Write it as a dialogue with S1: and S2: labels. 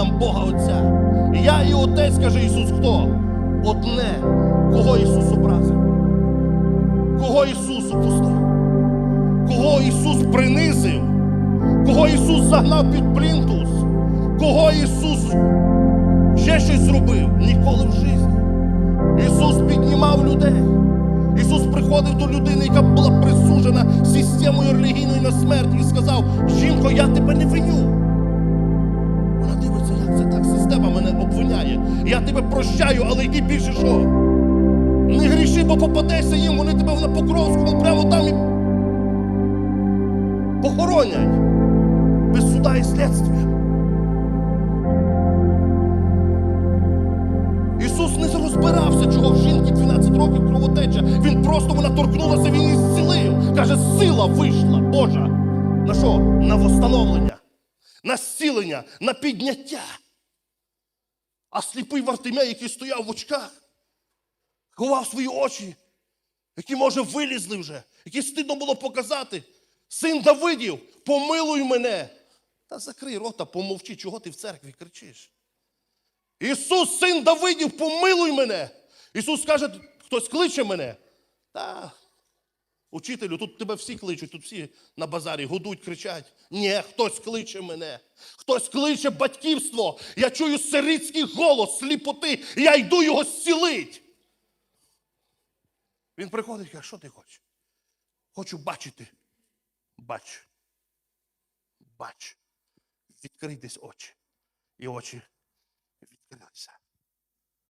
S1: нам Бога Отця. Я і Отець, каже Ісус, хто? Одне, кого Ісус образив, кого Ісус опустив, кого Ісус принизив, кого Ісус загнав під плінтус, кого Ісус ще щось зробив ніколи в житті. Ісус піднімав людей. Ісус приходив до людини, яка була присуджена системою релігійною на смерть, і сказав: Жінко, я тебе не виню. Я тебе прощаю, але йди більше що? Не гріши, бо попадешся їм, вони тебе на Покровському прямо там і похоронять. Без суда і слідства. Ісус не розбирався, чого в жінки 12 років кровотеча. Він просто вона торкнулася, він її зцілив. Каже, сила вийшла Божа. На що? На восстановлення, на зцілення, на підняття. А сліпий Вартимей, який стояв в очках, ховав свої очі, які, може, вилізли вже, які стидно було показати. Син Давидів, помилуй мене. Та закрий рота, помовчи, чого ти в церкві кричиш. Ісус, син Давидів, помилуй мене. Ісус каже, хтось кличе мене. Та, учителю, тут тебе всі кличуть, тут всі на базарі гудуть, кричать. Ні, хтось кличе мене. Хтось кличе батьківство. Я чую сирицький голос сліпоти. Я йду його зцілить. Він приходить і каже, що ти хочеш? Хочу бачити. Бач. Бач. Відкрий десь очі. І очі відкрилися.